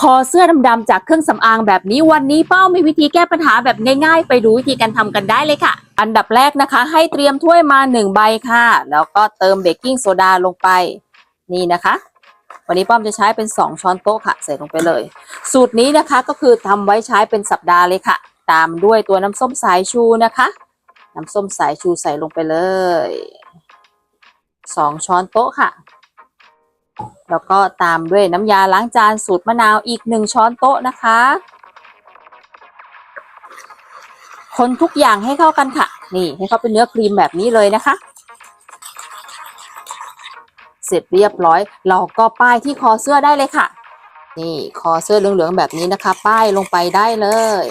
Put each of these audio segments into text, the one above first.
คอเสื้อดำๆจากเครื่องสำอางแบบนี้วันนี้เป้ามีวิธีแก้ปัญหาแบบง่ายๆ ไปดูวิธีการทำกันได้เลยค่ะ อันดับแรกนะคะ ให้เตรียมถ้วยมา1ใบค่ะ แล้วก็เติมเบกกิ้งโซดาลงไปนี่นะคะ วันนี้ป้อมจะใช้เป็น 2 ช้อนโต๊ะค่ะ ใส่ลงไปเลย สูตรนี้นะคะก็คือทำไว้ใช้เป็นสัปดาห์เลยค่ะ ตามด้วยตัวน้ำส้มสายชูนะคะ น้ำส้มสายชูใส่ลงไปเลย 2 ช้อนโต๊ะค่ะ แล้วก็ตามด้วยน้ำยาล้างจานสูตรมะนาวอีก1ช้อนโต๊ะนะคะ คนทุกอย่างให้เข้ากันค่ะ นี่ให้เขาเป็นเนื้อครีมแบบนี้เลยนะคะ เสร็จเรียบร้อย เราก็ป้ายที่คอเสื้อได้เลยค่ะ นี่คอเสื้อเหลืองๆแบบนี้นะคะ ป้ายลงไปได้เลย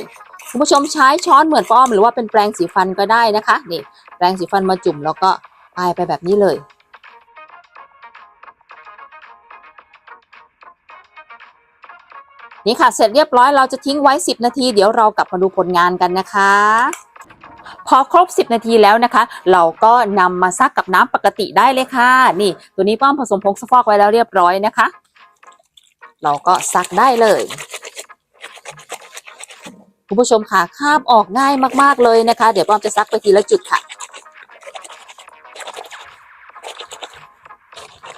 คุณผู้ชมใช้ช้อนเหมือนป้อมหรือว่าเป็นแปรงสีฟันก็ได้นะคะนี่แปรงสีฟันมาจุ่มแล้วก็ป้ายไปแบบนี้เลย นี่ค่ะเสร็จเรียบร้อยเราจะทิ้งไว้ 10 นาที เดี๋ยวเรากลับมาดูผลงานกันนะคะ พอครบ 10 นาทีแล้วนะคะ เราก็นำมาซักกับน้ำปกติได้เลยค่ะ นี่ ตัวนี้ป้อมผสมผงซักฟอกไว้แล้วเรียบร้อยนะคะ เราก็ซักได้เลยคุณผู้ชมค่ะคาบออกง่ายมากๆเลยนะคะ เดี๋ยวป้อมจะซักไปทีละจุดค่ะ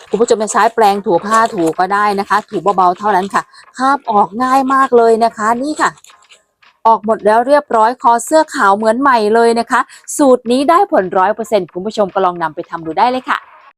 คุณผู้ชมจะใช้แปรงถูผ้าถูก็ได้นะคะ ถูเบาๆเท่านั้นค่ะคาบออกง่ายมากเลยนะคะนี่ค่ะ ออกหมดแล้วเรียบร้อยคอเสื้อขาวเหมือนใหม่เลยนะคะ สูตรนี้ได้ผลร้อยเปอร์เซ็นต์คุณผู้ชมก็ลองนำไปทำดูได้เลยค่ะ